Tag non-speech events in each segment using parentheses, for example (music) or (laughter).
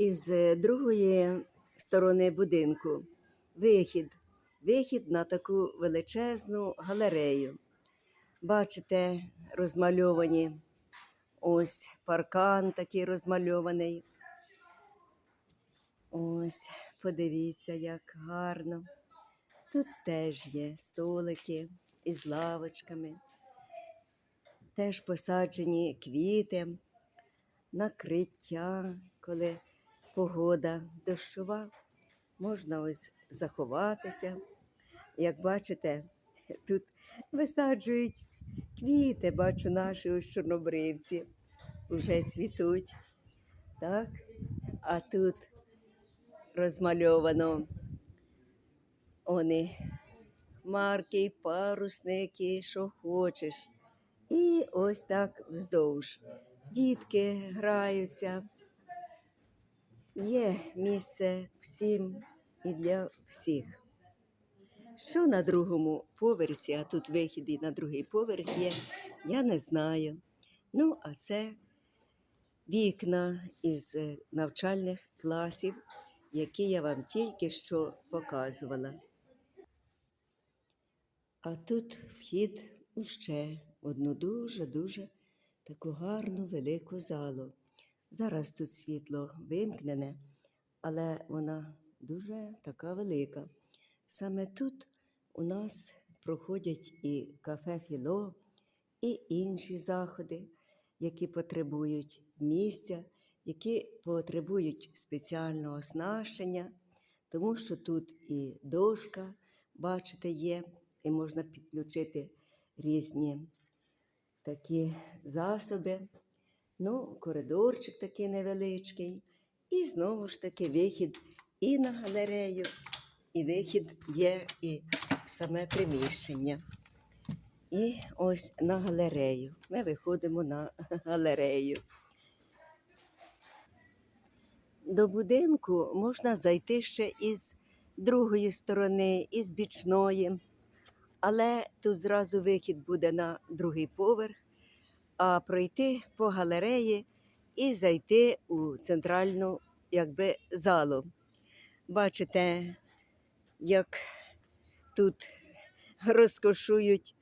із е, другої сторони будинку вихід. Вихід на таку величезну галерею. Бачите, розмальовані ось паркан такий розмальований. Ось, подивіться, як гарно. Тут теж є столики із лавочками, теж посаджені квіти, накриття, коли погода дощова, можна ось заховатися. Як бачите, тут висаджують квіти, бачу наші ось чорнобривці, вже цвітуть. Так? А тут розмальовано вони хмарки, парусники, що хочеш. І ось так вздовж. Дітки граються. Є місце всім і для всіх. Що на другому поверсі, а тут вихід і на другий поверх є, я не знаю. Ну, а це вікна із е, навчальних класів, які я вам тільки що показувала. А тут вхід у ще одну дуже-дуже таку гарну велику залу. Зараз тут світло вимкнене, але вона дуже така велика. Саме тут у нас проходять і кафе Філо, і інші заходи, які потребують місця, які потребують спеціального оснащення, тому що тут і дошка, бачите, є, і можна підключити різні такі засоби. Ну, коридорчик такий невеличкий. І знову ж таки вихід і на галерею, і вихід є і в саме приміщення. І ось на галерею. Ми виходимо на (laughs) галерею. До будинку можна зайти ще із другої сторони, із бічної, але тут зразу вихід буде на другий поверх, а пройти по галереї і зайти у центральну якби, залу. Бачите, як тут розкошують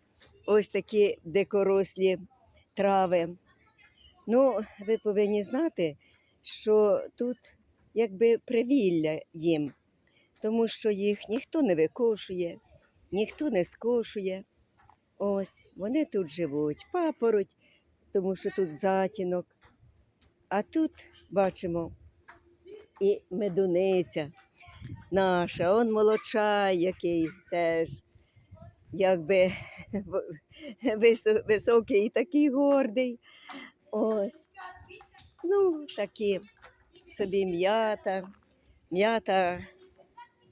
ось такі дикорослі трави. Ну, ви повинні знати, що тут якби привілля їм, тому що їх ніхто не викошує, ніхто не скошує. Ось вони тут живуть, папороть, тому що тут затінок. А тут бачимо і медуниця наша, он молочай, який теж якби (laughs) високий і такий гордий. Ось. Ну, такі собі м'ята. М'ята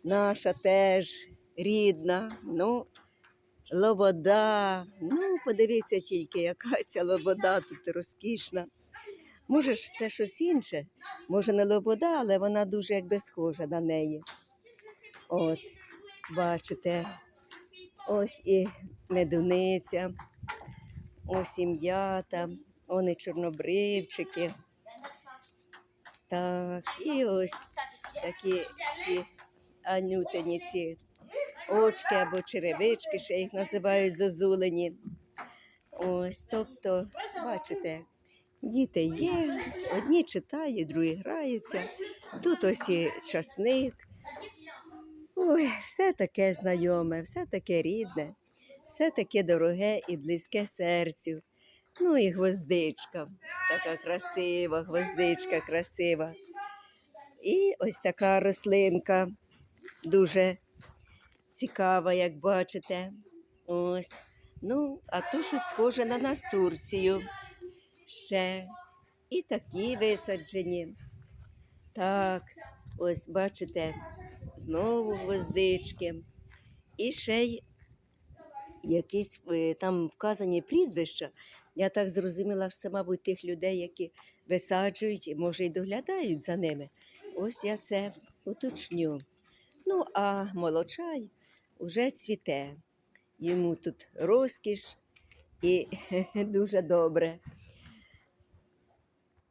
наша теж рідна. Ну, лобода. Ну, подивіться тільки, яка ця лобода тут розкішна. Може це щось інше. Може, не лобода, але вона дуже якби схожа на неї. От, бачите, ось і медуниця, ось і м'ята, вони чорнобривчики. Так, і ось такі ці анютині ці очки або черевички, ще їх називають зозулені. Ось, тобто, бачите, діти є, одні читають, другі граються. Тут ось і часник. Ой, все таке знайоме, все таке рідне, все таке дороге і близьке серцю. Ну і гвоздичка, така красива, гвоздичка красива. І ось така рослинка, дуже цікава, як бачите. Ось. Ну, а то щось схоже на настурцію ще. І такі висаджені. Так, ось бачите, знову гвоздички. І ще й якісь е, там вказані прізвища. Я так зрозуміла, що це, мабуть, тих людей, які висаджують може, й доглядають за ними. Ось я це уточню. Ну, а молочай уже цвіте. Йому тут розкіш і (laughs) дуже добре.